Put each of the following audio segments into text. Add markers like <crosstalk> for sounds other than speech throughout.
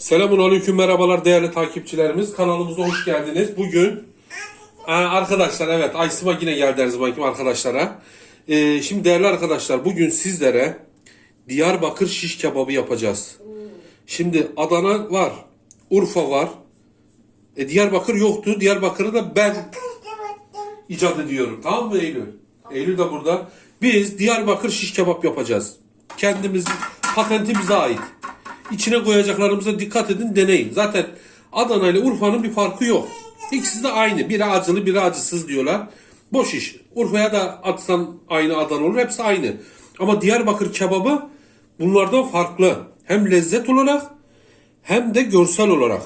Selamun aleyküm merhabalar değerli takipçilerimiz. Kanalımıza hoş geldiniz. Bugün arkadaşlar evet Aysima yine geldi her arkadaşlara. Ee, şimdi değerli arkadaşlar bugün sizlere Diyarbakır şiş kebabı yapacağız. Şimdi Adana var, Urfa var. E, Diyarbakır yoktu. Diyarbakır'ı da ben icat ediyorum. Tamam mı Eylül? Eylül de burada. Biz Diyarbakır şiş kebap yapacağız. Kendimiz patenti bize ait. İçine koyacaklarımıza dikkat edin, deneyin. Zaten Adana ile Urfa'nın bir farkı yok. İkisi de aynı. Biri acılı, biri acısız diyorlar. Boş iş. Urfa'ya da atsan aynı Adana olur. Hepsi aynı. Ama Diyarbakır kebabı bunlardan farklı. Hem lezzet olarak hem de görsel olarak.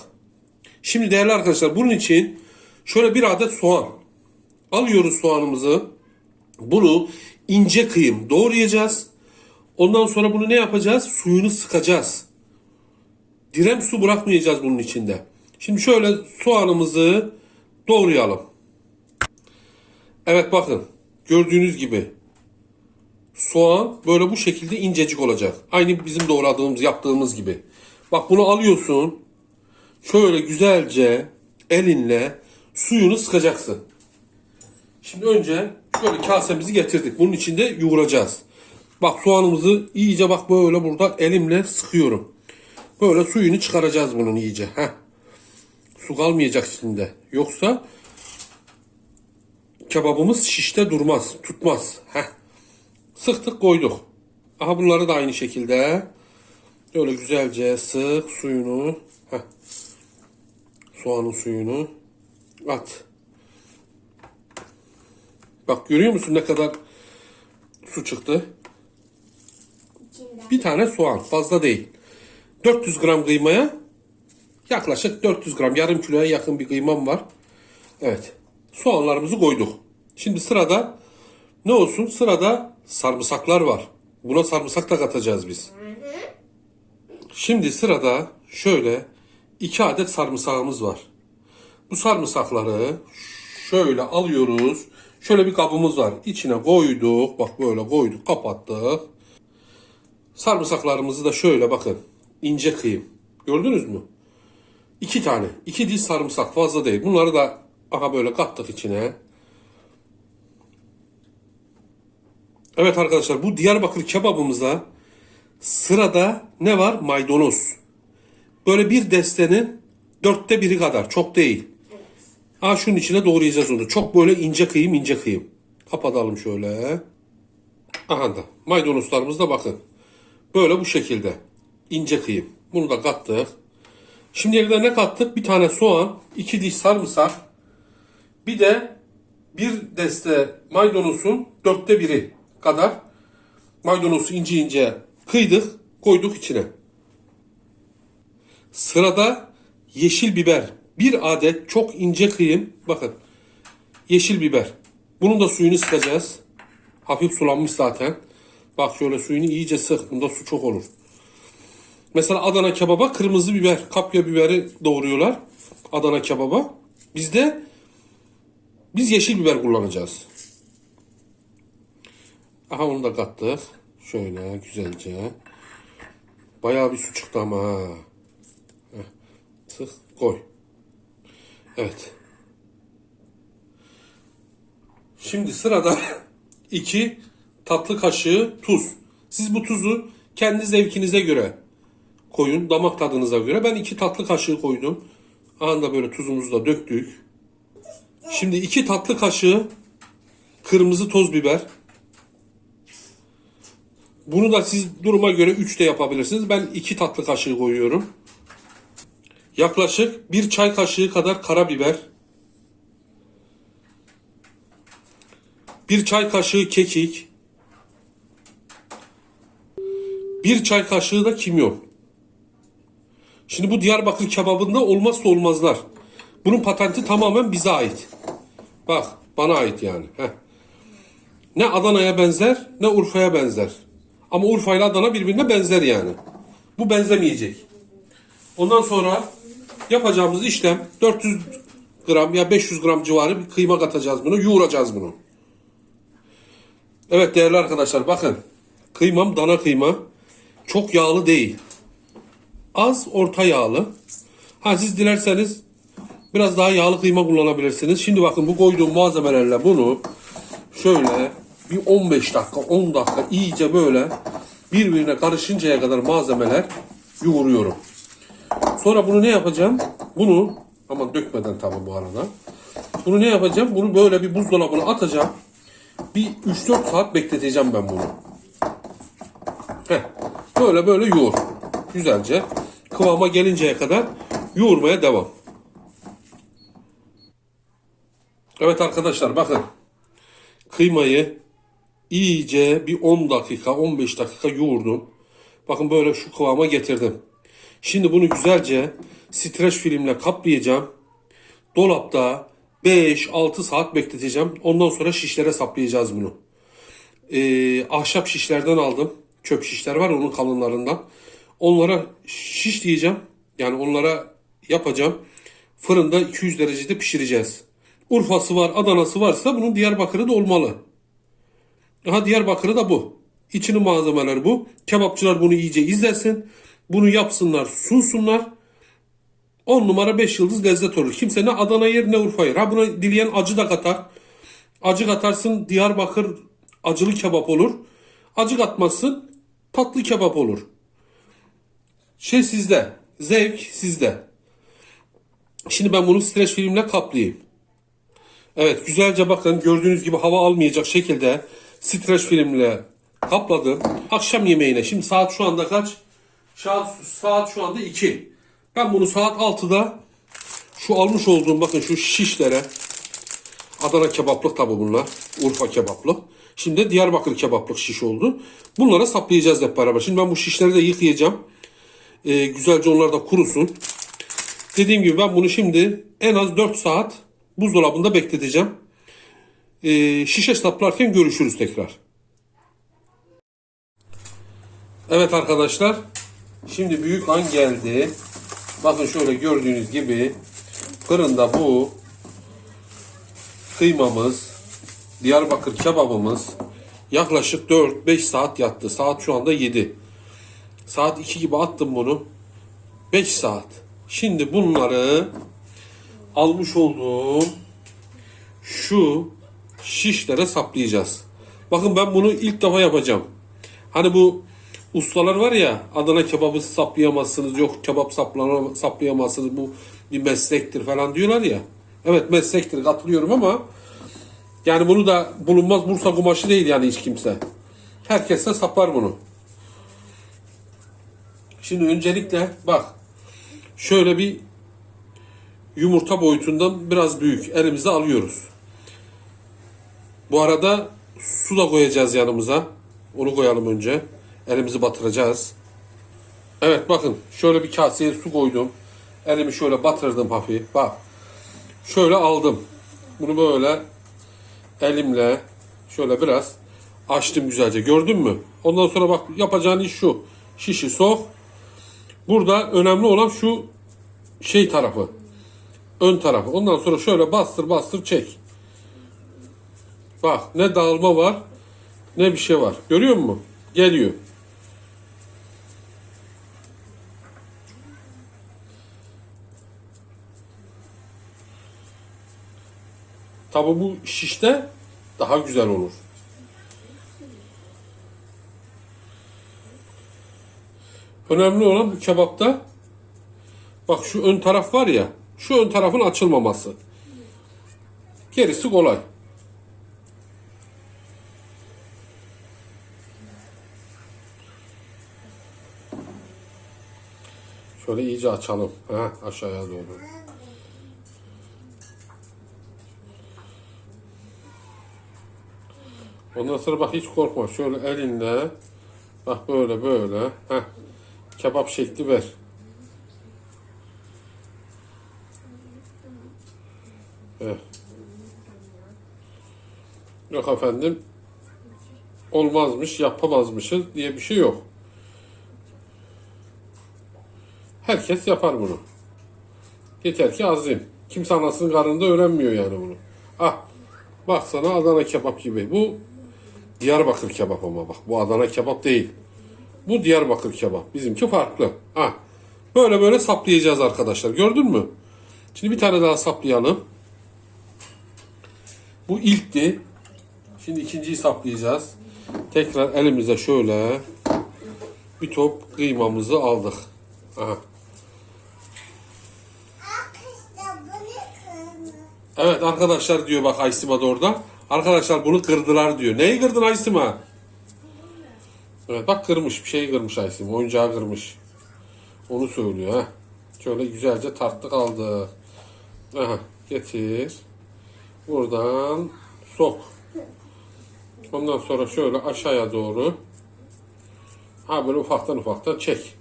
Şimdi değerli arkadaşlar bunun için şöyle bir adet soğan. Alıyoruz soğanımızı. Bunu ince kıyım doğrayacağız. Ondan sonra bunu ne yapacağız? Suyunu sıkacağız. Direm su bırakmayacağız bunun içinde. Şimdi şöyle soğanımızı doğrayalım. Evet bakın. Gördüğünüz gibi soğan böyle bu şekilde incecik olacak. Aynı bizim doğradığımız, yaptığımız gibi. Bak bunu alıyorsun. Şöyle güzelce elinle suyunu sıkacaksın. Şimdi önce şöyle kasemizi getirdik. Bunun içinde yoğuracağız. Bak soğanımızı iyice bak böyle burada elimle sıkıyorum. Böyle suyunu çıkaracağız bunun iyice. Heh. Su kalmayacak içinde. Yoksa kebabımız şişte durmaz, tutmaz. Heh. Sıktık koyduk. Aha bunları da aynı şekilde. Böyle güzelce sık suyunu. Heh. Soğanın suyunu at. Bak görüyor musun ne kadar su çıktı? Bir tane soğan fazla değil. 400 gram kıymaya yaklaşık 400 gram yarım kiloya yakın bir kıymam var. Evet. Soğanlarımızı koyduk. Şimdi sırada ne olsun? Sırada sarımsaklar var. Buna sarımsak da katacağız biz. Şimdi sırada şöyle iki adet sarımsağımız var. Bu sarımsakları şöyle alıyoruz. Şöyle bir kabımız var. İçine koyduk. Bak böyle koyduk. Kapattık. Sarımsaklarımızı da şöyle bakın. İnce kıyım. Gördünüz mü? İki tane. iki diş sarımsak fazla değil. Bunları da aha böyle kattık içine. Evet arkadaşlar bu Diyarbakır kebabımızda sırada ne var? Maydanoz. Böyle bir destenin dörtte biri kadar. Çok değil. Ha şunun içine doğrayacağız onu. Çok böyle ince kıyım ince kıyım. Kapatalım şöyle. Aha da maydanozlarımız da bakın. Böyle bu şekilde. İnce kıyım. Bunu da kattık. Şimdi evde ne kattık? Bir tane soğan, iki diş sarımsak, bir de bir deste maydanozun dörtte biri kadar maydanozu ince ince kıydık, koyduk içine. Sırada yeşil biber. Bir adet çok ince kıyım. Bakın. Yeşil biber. Bunun da suyunu sıkacağız. Hafif sulanmış zaten. Bak şöyle suyunu iyice sık. Bunda su çok olur. Mesela Adana kebaba kırmızı biber, kapya biberi doğruyorlar. Adana kebaba. Bizde biz yeşil biber kullanacağız. Aha onu da kattık. Şöyle güzelce. Bayağı bir su çıktı ama ha. Sık koy. Evet. Şimdi sırada <laughs> iki tatlı kaşığı tuz. Siz bu tuzu kendi zevkinize göre koyun. Damak tadınıza göre. Ben iki tatlı kaşığı koydum. Anda böyle tuzumuzu da döktük. Şimdi iki tatlı kaşığı kırmızı toz biber. Bunu da siz duruma göre 3 de yapabilirsiniz. Ben 2 tatlı kaşığı koyuyorum. Yaklaşık bir çay kaşığı kadar karabiber. Bir çay kaşığı kekik. Bir çay kaşığı da kimyon. Şimdi bu Diyarbakır kebabında olmazsa olmazlar. Bunun patenti tamamen bize ait. Bak bana ait yani. Heh. Ne Adana'ya benzer ne Urfa'ya benzer. Ama Urfa ile Adana birbirine benzer yani. Bu benzemeyecek. Ondan sonra yapacağımız işlem 400 gram ya 500 gram civarı bir kıyma katacağız bunu. Yoğuracağız bunu. Evet değerli arkadaşlar bakın. Kıymam dana kıyma. Çok yağlı değil. Az orta yağlı. Ha siz dilerseniz biraz daha yağlı kıyma kullanabilirsiniz. Şimdi bakın bu koyduğum malzemelerle bunu şöyle bir 15 dakika 10 dakika iyice böyle birbirine karışıncaya kadar malzemeler yoğuruyorum. Sonra bunu ne yapacağım? Bunu ama dökmeden tabii bu arada. Bunu ne yapacağım? Bunu böyle bir buzdolabına atacağım. Bir 3-4 saat bekleteceğim ben bunu. Heh. Böyle böyle yoğur. Güzelce kıvama gelinceye kadar yoğurmaya devam. Evet arkadaşlar bakın. Kıymayı iyice bir 10 dakika 15 dakika yoğurdum. Bakın böyle şu kıvama getirdim. Şimdi bunu güzelce streç filmle kaplayacağım. Dolapta 5-6 saat bekleteceğim. Ondan sonra şişlere saplayacağız bunu. Ee, ahşap şişlerden aldım. Çöp şişler var onun kalınlarından. Onlara şiş diyeceğim. Yani onlara yapacağım. Fırında 200 derecede pişireceğiz. Urfa'sı var, Adana'sı varsa bunun Diyarbakır'ı da olmalı. Aha Diyarbakır'ı da bu. İçinin malzemeleri bu. Kebapçılar bunu iyice izlesin. Bunu yapsınlar, sunsunlar. 10 numara 5 yıldız lezzet olur. Kimse ne Adana yer ne Urfa yer. Ha buna dileyen acı da katar. Acı katarsın Diyarbakır acılı kebap olur. Acı katmazsın tatlı kebap olur. Şey sizde. Zevk sizde. Şimdi ben bunu streç filmle kaplayayım. Evet güzelce bakın gördüğünüz gibi hava almayacak şekilde streç filmle kapladım. Akşam yemeğine şimdi saat şu anda kaç? Saat, saat şu anda 2. Ben bunu saat 6'da şu almış olduğum bakın şu şişlere Adana kebaplık tabi bunlar. Urfa kebaplık. Şimdi Diyarbakır kebaplık şiş oldu. Bunlara saplayacağız hep beraber. Şimdi ben bu şişleri de yıkayacağım. Ee, güzelce onlar da kurusun. Dediğim gibi ben bunu şimdi en az 4 saat buzdolabında bekleteceğim. Ee, şişe saplarken görüşürüz tekrar. Evet arkadaşlar. Şimdi büyük an geldi. Bakın şöyle gördüğünüz gibi fırında bu kıymamız, Diyarbakır kebabımız yaklaşık 4-5 saat yattı. Saat şu anda 7. Saat 2 gibi attım bunu. 5 saat. Şimdi bunları almış olduğum şu şişlere saplayacağız. Bakın ben bunu ilk defa yapacağım. Hani bu ustalar var ya Adana kebabı saplayamazsınız yok kebap saplana, saplayamazsınız bu bir meslektir falan diyorlar ya. Evet meslektir katılıyorum ama yani bunu da bulunmaz Bursa kumaşı değil yani hiç kimse. Herkes de sapar bunu. Şimdi öncelikle bak şöyle bir yumurta boyutundan biraz büyük elimizde alıyoruz. Bu arada su da koyacağız yanımıza. Onu koyalım önce. Elimizi batıracağız. Evet bakın şöyle bir kaseye su koydum. Elimi şöyle batırdım hafif. Bak. Şöyle aldım. Bunu böyle elimle şöyle biraz açtım güzelce. Gördün mü? Ondan sonra bak yapacağın iş şu. Şişi sok. Burada önemli olan şu şey tarafı. Ön tarafı. Ondan sonra şöyle bastır bastır çek. Bak ne dağılma var ne bir şey var. Görüyor musun? Geliyor. Tabi bu şişte daha güzel olur. Önemli olan bu kebapta bak şu ön taraf var ya şu ön tarafın açılmaması. Gerisi kolay. Şöyle iyice açalım. Ha, aşağıya doğru. Ondan sonra bak hiç korkma. Şöyle elinle bak böyle böyle. Heh. Kebap şekli ver. Evet. Yok efendim. Olmazmış, yapamazmışız diye bir şey yok. Herkes yapar bunu. Yeter ki azim. Kimse anasının karnında öğrenmiyor yani bunu. Ah bak sana Adana kebap gibi. Bu Diyarbakır kebap ama bak. Bu Adana kebap değil. Bu Diyarbakır kebap. Bizimki farklı. Ha. Böyle böyle saplayacağız arkadaşlar. Gördün mü? Şimdi bir tane daha saplayalım. Bu ilkti. Şimdi ikinciyi saplayacağız. Tekrar elimize şöyle bir top kıymamızı aldık. Aha. Evet arkadaşlar diyor bak Aysima da orada. Arkadaşlar bunu kırdılar diyor. Neyi kırdın Aysima? Evet bak kırmış bir şey kırmış Aysima. Oyuncağı kırmış. Onu söylüyor ha. Şöyle güzelce tarttık aldık. Aha getir. Buradan sok. Ondan sonra şöyle aşağıya doğru. Ha böyle ufaktan ufaktan çek.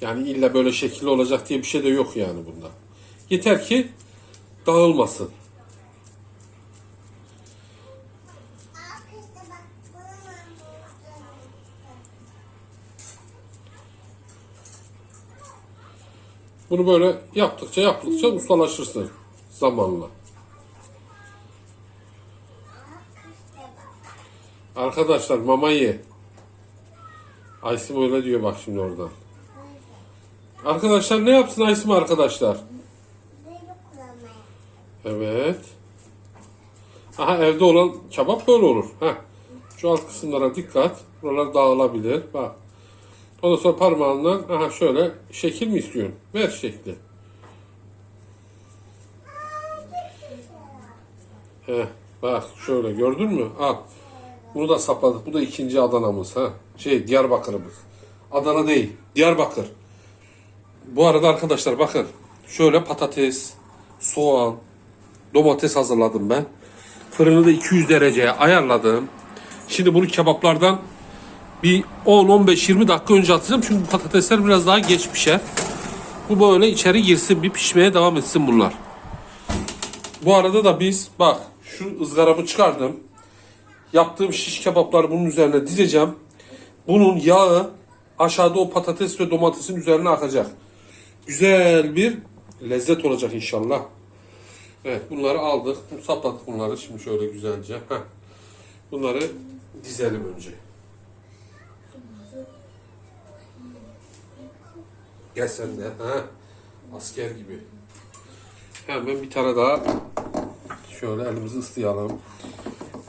Yani illa böyle şekilli olacak diye bir şey de yok yani bunda. Yeter ki dağılmasın. Arkadaşlar bak bunu ben buldum. Bunu böyle yaptıkça yaptıkça ustalaşırsın zamanla. Arkadaşlar mama ye. Aysim öyle diyor bak şimdi oradan. Arkadaşlar ne yapsın Aysim arkadaşlar? Evet. Aha evde olan kebap böyle olur. Heh. Şu alt kısımlara dikkat. Buralar dağılabilir. Bak. Ondan sonra parmağından aha şöyle şekil mi istiyorsun? Ver şekli. Heh, bak şöyle gördün mü? Al. Bunu da sapladık. Bu da ikinci Adana'mız. Ha. Şey Diyarbakır'ımız. Adana değil. Diyarbakır. Bu arada arkadaşlar bakın. Şöyle patates, soğan, domates hazırladım ben. Fırını da 200 dereceye ayarladım. Şimdi bunu kebaplardan bir 10-15-20 dakika önce atacağım. Çünkü patatesler biraz daha geç pişer. Bu böyle içeri girsin bir pişmeye devam etsin bunlar. Bu arada da biz bak şu ızgaramı çıkardım. Yaptığım şiş kebapları bunun üzerine dizeceğim. Bunun yağı aşağıda o patates ve domatesin üzerine akacak. Güzel bir lezzet olacak inşallah. Evet bunları aldık. Sapladık bunları şimdi şöyle güzelce. Heh. Bunları dizelim önce. Gel sen de. Ha. Asker gibi. Hemen bir tane daha şöyle elimizi ıslayalım.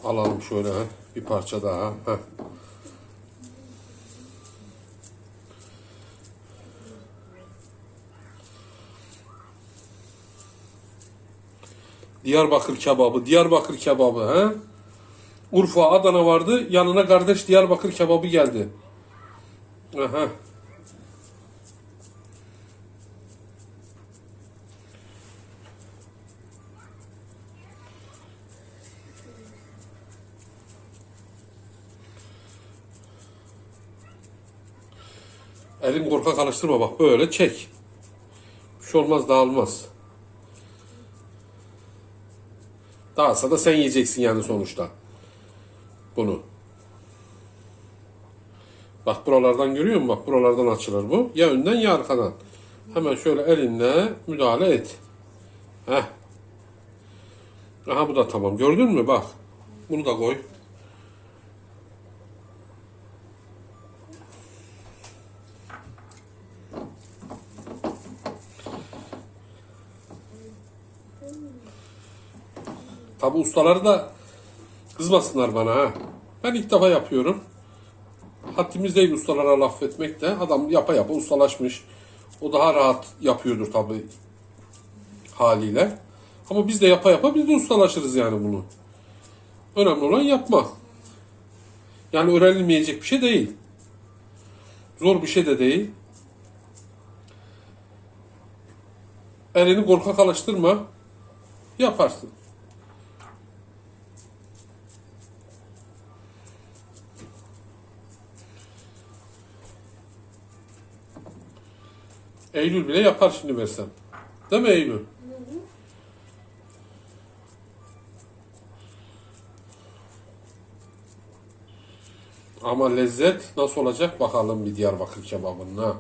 Alalım şöyle bir parça daha. Heh. Diyarbakır kebabı, Diyarbakır kebabı ha? Urfa, Adana vardı. Yanına kardeş Diyarbakır kebabı geldi. Aha. Elin korkak alıştırma bak böyle çek. Bir şey olmaz dağılmaz. Dağılsa da sen yiyeceksin yani sonuçta. Bunu. Bak buralardan görüyor musun? Bak buralardan açılır bu. Ya önden ya arkadan. Hemen şöyle elinle müdahale et. Heh. Aha bu da tamam. Gördün mü? Bak. Bunu da koy. Tabi ustaları da kızmasınlar bana ha. Ben ilk defa yapıyorum. Haddimiz değil ustalara laf etmek de. Adam yapa yapa ustalaşmış. O daha rahat yapıyordur tabi haliyle. Ama biz de yapa yapa biz de ustalaşırız yani bunu. Önemli olan yapmak. Yani öğrenilmeyecek bir şey değil. Zor bir şey de değil. Elini korkak alıştırma. Yaparsın. Eylül bile yapar şimdi versem. Değil mi Eylül? Ama lezzet nasıl olacak bakalım bir Diyarbakır kebabına.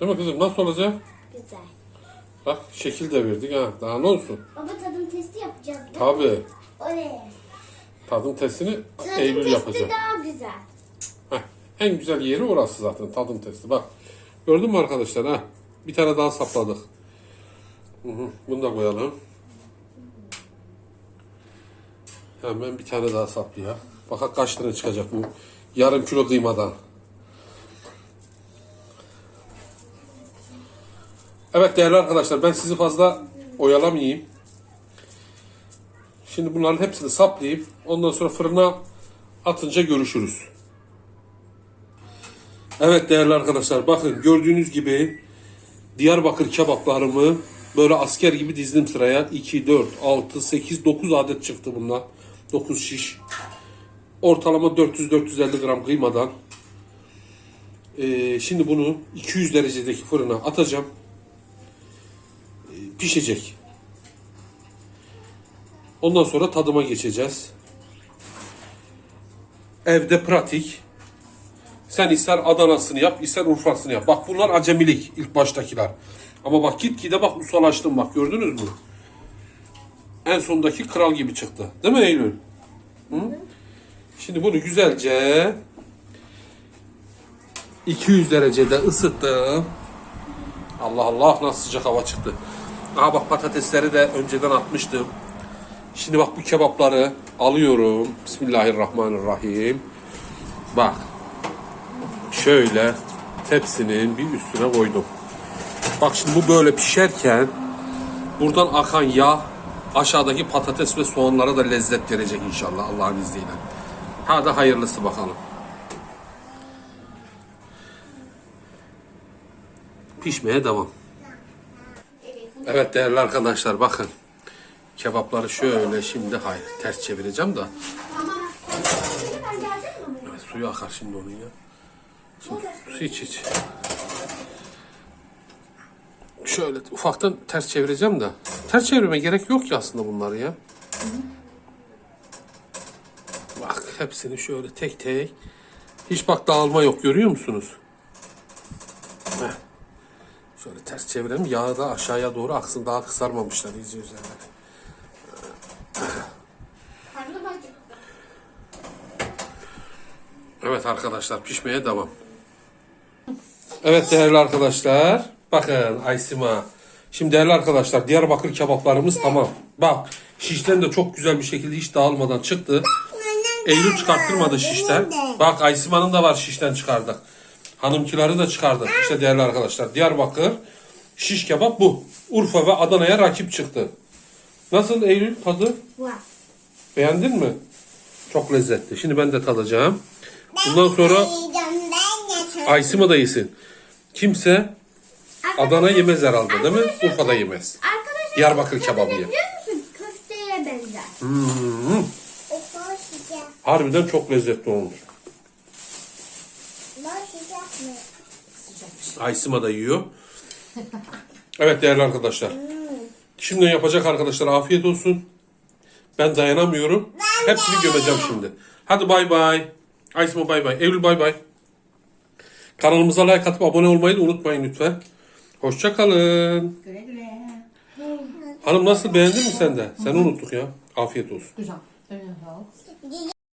Değil mi kızım? Nasıl olacak? Güzel. Bak şekil de verdik ha. Daha ne olsun? Baba tadım testi yapacağız. Tabii. Oley. Tadım testini Tadım Eylül testi yapacak. daha güzel. Heh, en güzel yeri orası zaten tadım testi. Bak. Gördün mü arkadaşlar ha? Bir tane daha sapladık. Hı hı, Bunu da koyalım. Hemen bir tane daha saplayalım. Bakalım kaç tane çıkacak bu yarım kilo kıymadan. Evet değerli arkadaşlar ben sizi fazla oyalamayayım. Şimdi bunların hepsini saplayayım. Ondan sonra fırına atınca görüşürüz. Evet değerli arkadaşlar bakın gördüğünüz gibi Diyarbakır kebaplarımı böyle asker gibi dizdim sıraya. 2, 4, 6, 8, 9 adet çıktı bunlar. 9 şiş. Ortalama 400-450 gram kıymadan. Ee, şimdi bunu 200 derecedeki fırına atacağım. Pişecek. Ondan sonra tadıma geçeceğiz. Evde pratik. Sen ister Adana'sını yap, ister Urfa'sını yap. Bak bunlar acemilik ilk baştakiler. Ama bak gitgide bak ustalaştım bak gördünüz mü? En sondaki kral gibi çıktı. Değil mi Eylül? Hı? Şimdi bunu güzelce 200 derecede ısıttım. Allah Allah nasıl sıcak hava çıktı. Aha bak patatesleri de önceden atmıştım. Şimdi bak bu kebapları alıyorum. Bismillahirrahmanirrahim. Bak. Şöyle tepsinin bir üstüne koydum. Bak şimdi bu böyle pişerken buradan akan yağ aşağıdaki patates ve soğanlara da lezzet verecek inşallah Allah'ın izniyle. Hadi hayırlısı bakalım. Pişmeye devam. Evet değerli arkadaşlar bakın. Kebapları şöyle şimdi hayır ters çevireceğim da? Evet, suyu akar şimdi onun ya. Su iç iç. Şöyle ufaktan ters çevireceğim de. Ters çevirme gerek yok ki aslında bunları ya. Bak hepsini şöyle tek tek. Hiç bak dağılma yok görüyor musunuz? Heh. Şöyle ters çevirelim. Yağı da aşağıya doğru aksın. Daha kızarmamışlar iyice acıktı. Evet arkadaşlar pişmeye devam. Evet değerli arkadaşlar. Bakın Aysima. Şimdi değerli arkadaşlar Diyarbakır kebaplarımız tamam. Bak şişten de çok güzel bir şekilde hiç dağılmadan çıktı. Eylül çıkarttırmadı şişten. Bak Aysima'nın da var şişten çıkardık. Hanımkileri de çıkardık. İşte değerli arkadaşlar Diyarbakır şiş kebap bu. Urfa ve Adana'ya rakip çıktı. Nasıl Eylül tadı? Beğendin mi? Çok lezzetli. Şimdi ben de tadacağım. Bundan sonra Aysima da yesin. Kimse Adana yemez herhalde değil mi? Urfa'da yemez. Arkadaşlar Diyarbakır kebabı ye. biliyor musun? Köfteye benzer. Hmm. Sıcak. Harbiden çok lezzetli olmuş. sıcak mı? Aysima da yiyor. Evet değerli arkadaşlar. Şimdi yapacak arkadaşlar afiyet olsun. Ben dayanamıyorum. Hepsini gömeceğim şimdi. Hadi bay bay. Aysima bay bay. Eylül bay bay. Kanalımıza like atıp abone olmayı da unutmayın lütfen. Hoşça kalın. Güle güle. Hanım nasıl beğendin mi sen de? Seni unuttuk ya. Afiyet olsun. Güzel. Evet, sağ ol.